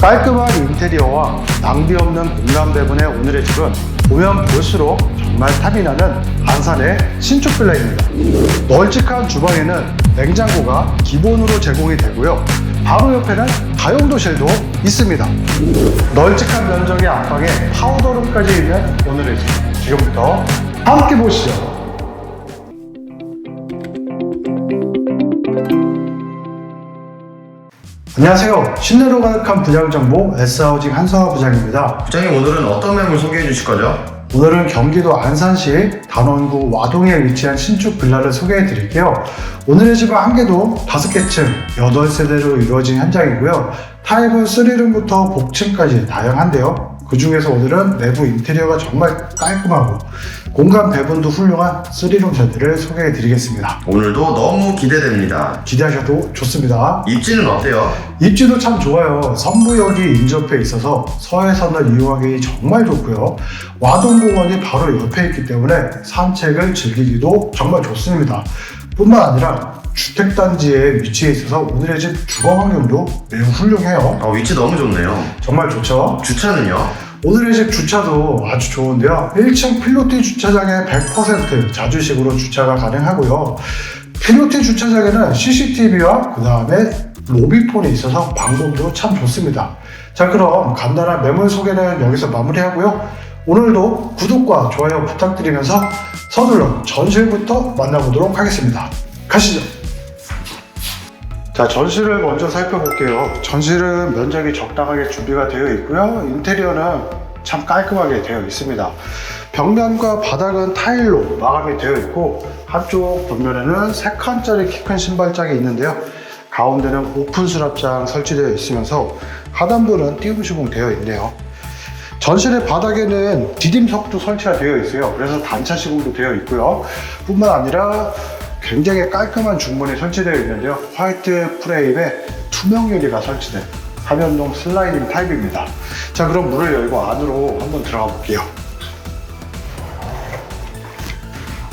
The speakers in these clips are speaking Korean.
깔끔한 인테리어와 낭비 없는 공간 배분의 오늘의 집은 보면 볼수록 정말 탐이 나는 안산의 신축 빌라입니다. 널찍한 주방에는 냉장고가 기본으로 제공이 되고요. 바로 옆에는 다용도실도 있습니다. 널찍한 면적의 안방에 파우더룸까지 있는 오늘의 집. 지금부터 함께 보시죠. 안녕하세요. 신뢰로 가득한 분양 정보 S하우징 한성화 부장입니다. 부장님 오늘은 어떤 매물 소개해 주실 거죠? 오늘은 경기도 안산시 단원구 와동에 위치한 신축 빌라를 소개해 드릴게요. 오늘의 집은 한 개도 5개층 8세대로 이루어진 현장이고요. 타입은 3룸부터 복층까지 다양한데요. 그 중에서 오늘은 내부 인테리어가 정말 깔끔하고 공간 배분도 훌륭한 3룸 세대를 소개해 드리겠습니다. 오늘도 너무 기대됩니다. 기대하셔도 좋습니다. 입지는 어때요? 입지도 참 좋아요. 선부역이 인접해 있어서 서해선을 이용하기 정말 좋고요. 와동공원이 바로 옆에 있기 때문에 산책을 즐기기도 정말 좋습니다. 뿐만 아니라 주택단지에 위치해 있어서 오늘의 집 주거 환경도 매우 훌륭해요. 어, 위치 너무 좋네요. 정말 좋죠? 주차는요? 오늘의 집 주차도 아주 좋은데요. 1층 필로티 주차장에 100% 자주식으로 주차가 가능하고요. 필로티 주차장에는 CCTV와 그 다음에 로비폰이 있어서 방범도 참 좋습니다. 자 그럼 간단한 매물 소개는 여기서 마무리하고요. 오늘도 구독과 좋아요 부탁드리면서 서둘러 전실부터 만나보도록 하겠습니다. 가시죠. 자, 전실을 먼저 살펴볼게요. 전실은 면적이 적당하게 준비가 되어 있고요. 인테리어는 참 깔끔하게 되어 있습니다. 벽면과 바닥은 타일로 마감이 되어 있고 한쪽 벽면에는 3칸짜리 키 큰 신발장이 있는데요. 가운데는 오픈 수납장 설치되어 있으면서 하단부는 띄움 시공 되어 있네요. 전실의 바닥에는 디딤석도 설치가 되어 있어요. 그래서 단차 시공도 되어 있고요. 뿐만 아니라 굉장히 깔끔한 중문이 설치되어 있는데요. 화이트 프레임에 투명 유리가 설치된 3연동 슬라이딩 타입입니다. 자, 그럼 문을 열고 안으로 한번 들어가 볼게요.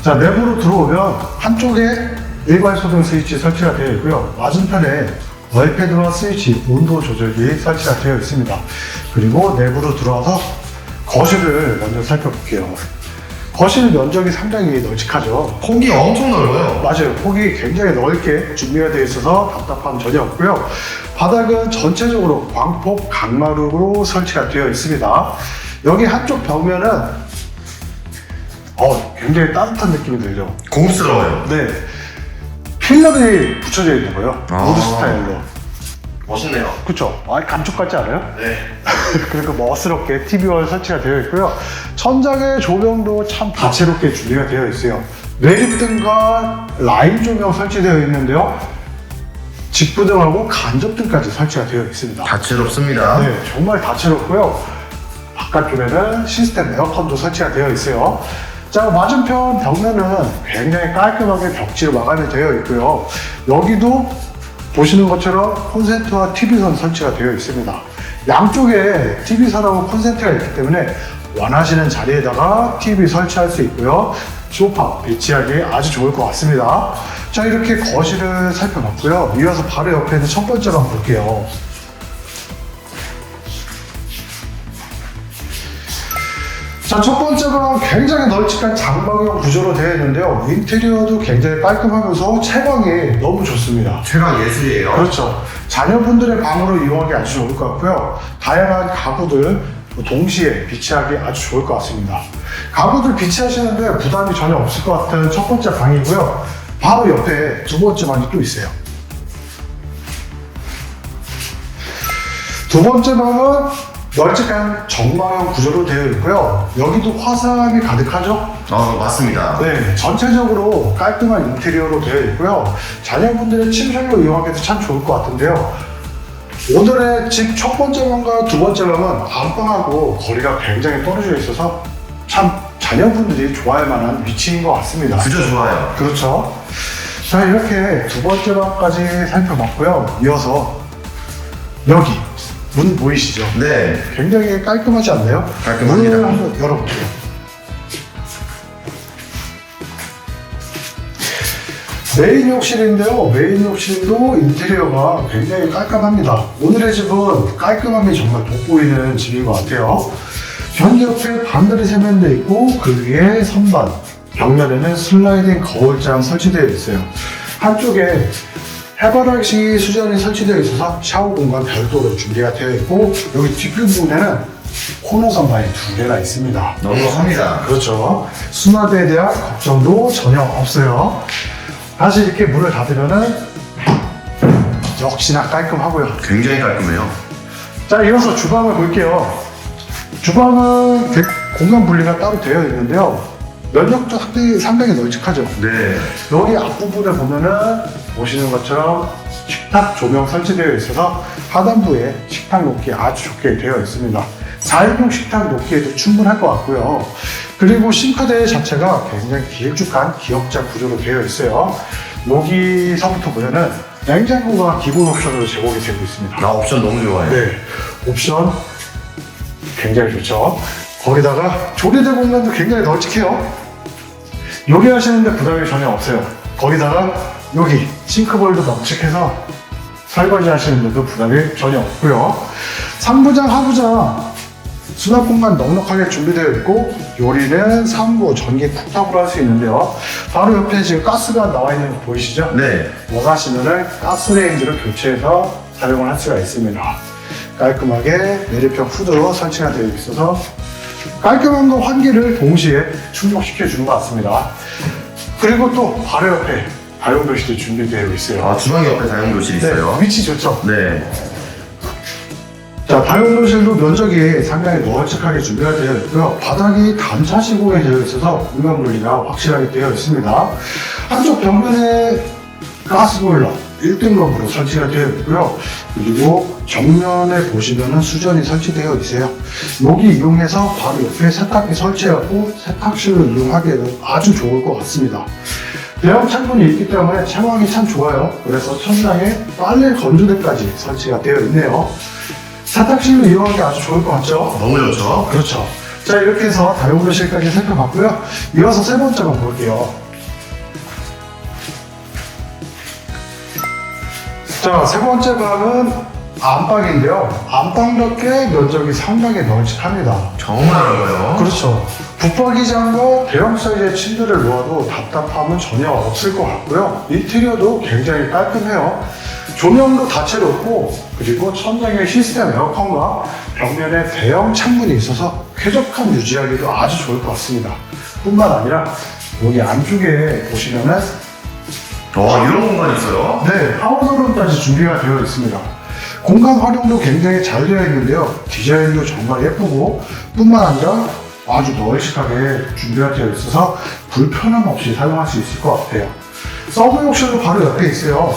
자, 내부로 들어오면 한쪽에 일괄 소등 스위치 설치가 되어 있고요. 맞은편에 월패드와 스위치, 온도 조절기 설치가 되어 있습니다. 그리고 내부로 들어와서 거실을 먼저 살펴볼게요. 거실 면적이 상당히 널찍하죠. 폭이 엄청 넓어요. 맞아요. 폭이 굉장히 넓게 준비가 되어 있어서 답답함 전혀 없고요. 바닥은 전체적으로 광폭 강마루로 설치가 되어 있습니다. 여기 한쪽 벽면은 어, 굉장히 따뜻한 느낌이 들죠. 고급스러워요. 네. 필러들이 붙여져 있는 거예요. 아. 우드 스타일로. 멋있네요. 그쵸? 아, 감쪽 같지 않아요? 네. 그러니까 멋스럽게 TV와 설치가 되어 있고요. 천장의 조명도 참 다채롭게 준비가 되어 있어요. 내립등과 라인 조명 설치되어 있는데요. 직부등하고 간접등까지 설치가 되어 있습니다. 다채롭습니다. 네, 정말 다채롭고요. 바깥쪽에는 시스템 에어컨도 설치가 되어 있어요. 자, 맞은편 벽면은 굉장히 깔끔하게 벽지로 마감이 되어 있고요. 여기도 보시는 것처럼 콘센트와 TV선 설치가 되어 있습니다. 양쪽에 TV선하고 콘센트가 있기 때문에 원하시는 자리에다가 TV 설치할 수 있고요. 소파 배치하기 아주 좋을 것 같습니다. 자, 이렇게 거실을 살펴봤고요. 이어서 바로 옆에 있는 첫 번째 방 볼게요. 자, 첫 번째가 굉장히 널찍한 장방형 구조로 되어 있는데요. 인테리어도 굉장히 깔끔하면서 채광이 너무 좋습니다. 최강 예술이에요. 그렇죠. 자녀분들의 방으로 이용하기 아주 좋을 것 같고요. 다양한 가구들 동시에 비치하기 아주 좋을 것 같습니다. 가구들 비치하시는데 부담이 전혀 없을 것 같은 첫 번째 방이고요. 바로 옆에 두 번째 방이 또 있어요. 두 번째 방은 널찍한 정방형 구조로 되어 있고요. 여기도 화사함이 가득하죠? 어, 맞습니다. 네, 전체적으로 깔끔한 인테리어로 되어 있고요. 자녀분들의 침실로 이용하기도 참 좋을 것 같은데요. 오늘의 집 첫 번째 방과 두 번째 방은 안방하고 거리가 굉장히 떨어져 있어서 참 자녀분들이 좋아할 만한 위치인 것 같습니다. 구조 좋아요. 그렇죠. 자, 이렇게 두 번째 방까지 살펴봤고요. 이어서 여기 문 보이시죠? 네. 굉장히 깔끔하지 않나요? 깔끔합니다. 문을 한번 열어볼게요. 메인 욕실인데요. 메인 욕실도 인테리어가 굉장히 깔끔합니다. 오늘의 집은 깔끔함이 정말 돋보이는 집인 것 같아요. 변기 옆에 반달이 세면대 있고 그 위에 선반, 벽면에는 슬라이딩 거울장 설치되어 있어요. 한쪽에 해바라기 수전이 설치되어 있어서 샤워 공간 별도로 준비가 되어 있고 여기 뒷부분에는 코너 선반이 두 개가 있습니다. 넉넉합니다. 그렇죠. 수납에 대한 걱정도 전혀 없어요. 다시 이렇게 문을 닫으면은 역시나 깔끔하고요. 굉장히 깔끔해요. 자, 이어서 주방을 볼게요. 주방은 대- 공간 분리가 따로 되어 있는데요. 면적도 상당히, 상당히 널찍하죠. 네. 여기 앞부분에 보면은 보시는 것처럼 식탁 조명 설치되어 있어서 하단부에 식탁 놓기 아주 좋게 되어 있습니다. 4인용 식탁 놓기에도 충분할 것 같고요. 그리고 싱크대 자체가 굉장히 길쭉한 기역자 구조로 되어 있어요. 여기서부터 보면은 냉장고가 기본 옵션으로 제공이 되고 있습니다. 나 옵션 너무 좋아요. 네, 옵션 굉장히 좋죠. 거기다가 조리대 공간도 굉장히 널찍해요. 요리하시는데 부담이 전혀 없어요. 거기다가 여기 싱크볼도 널찍해서 설거지 하시는데도 부담이 전혀 없고요. 상부장, 하부장 수납 공간 넉넉하게 준비되어 있고 요리는 3부 전기 쿡탑으로 할 수 있는데요. 바로 옆에 지금 가스가 나와 있는 거 보이시죠? 네. 원하시면은 가스레인지를 교체해서 사용을 할 수가 있습니다. 깔끔하게 내리평 후드로 설치가 되어 있어서 깔끔함과 환기를 동시에 충족시켜 주는 것 같습니다. 그리고 또 바로 옆에 다용도실이 준비되어 있어요. 아, 주방 옆에 다용도실 있어요. 네, 위치 좋죠? 네. 자, 다용도실도 면적이 상당히 널찍하게 준비가 되어 있고요. 바닥이 단차 시공이 되어 있어서 공간 분리가 확실하게 되어 있습니다. 한쪽 벽면에 가스보일러 1등급으로 설치가 되어 있고요. 그리고 정면에 보시면은 수전이 설치되어 있어요. 여기 이용해서 바로 옆에 세탁기 설치하고 세탁실을 이용하기에는 아주 좋을 것 같습니다. 대형 창문이 있기 때문에 채광이 참 좋아요. 그래서 천장에 빨래 건조대까지 설치가 되어 있네요. 세탁실로 이용하기 아주 좋을 것 같죠? 너무 좋죠? 그렇죠. 자, 이렇게 해서 다용도실까지 살펴봤고요. 이어서 세 번째 방 볼게요. 자, 세 번째 방은 안방인데요. 안방답게 면적이 상당히 널찍합니다. 정말 넓어요. 그렇죠. 붙박이장과 대형 사이즈의 침대를 놓아도 답답함은 전혀 없을 것 같고요. 인테리어도 굉장히 깔끔해요. 조명도 다채롭고 그리고 천장에 시스템 에어컨과 벽면에 대형 창문이 있어서 쾌적함 유지하기도 아주 좋을 것 같습니다. 뿐만 아니라 여기 안쪽에 보시면은 와, 이런 공간이 있어요? 네, 파워드룸까지 준비가 되어 있습니다. 공간 활용도 굉장히 잘 되어 있는데요. 디자인도 정말 예쁘고 뿐만 아니라 아주 널찍하게 준비가 되어 있어서 불편함 없이 사용할 수 있을 것 같아요. 서브 욕실도 바로 옆에 있어요.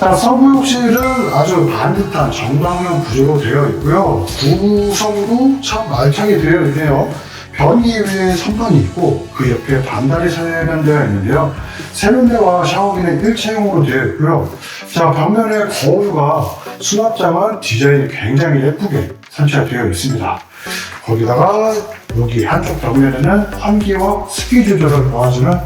자, 서브 욕실은 아주 반듯한 정방형 구조로 되어 있고요. 구성도 참 알차게 되어 있네요. 변기 위에 선반이 있고 그 옆에 반달이 세면되어 있는데요. 세면대와 샤워기는 일체형으로 되어 있고요. 자, 벽면에 거울과 수납장은 디자인이 굉장히 예쁘게 설치가 되어 있습니다. 거기다가 여기 한쪽 벽면에는 환기와 습기 조절을 도와주는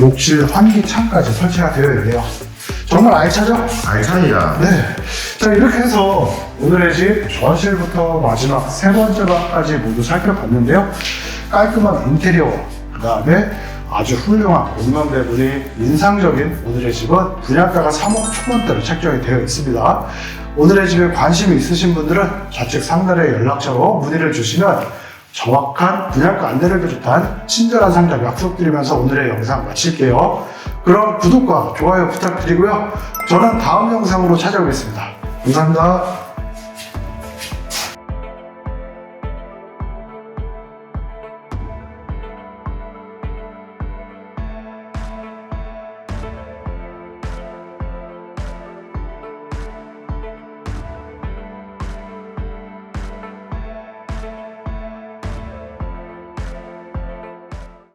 욕실 환기 창까지 설치가 되어 있네요. 정말 알차죠? 알차니다. 네. 자, 이렇게 해서 오늘의 집 전실부터 마지막 세 번째 방까지 모두 살펴봤는데요. 깔끔한 인테리어, 그 다음에 아주 훌륭한 공간 배분이 인상적인 오늘의 집은 분양가가 3억 초반대로 책정이 되어 있습니다. 오늘의 집에 관심이 있으신 분들은 좌측 상단의 연락처로 문의를 주시면 정확한 분양가 안내를 비롯한 친절한 상담 약속드리면서 오늘의 영상 마칠게요. 그럼 구독과 좋아요 부탁드리고요. 저는 다음 영상으로 찾아오겠습니다. 감사합니다.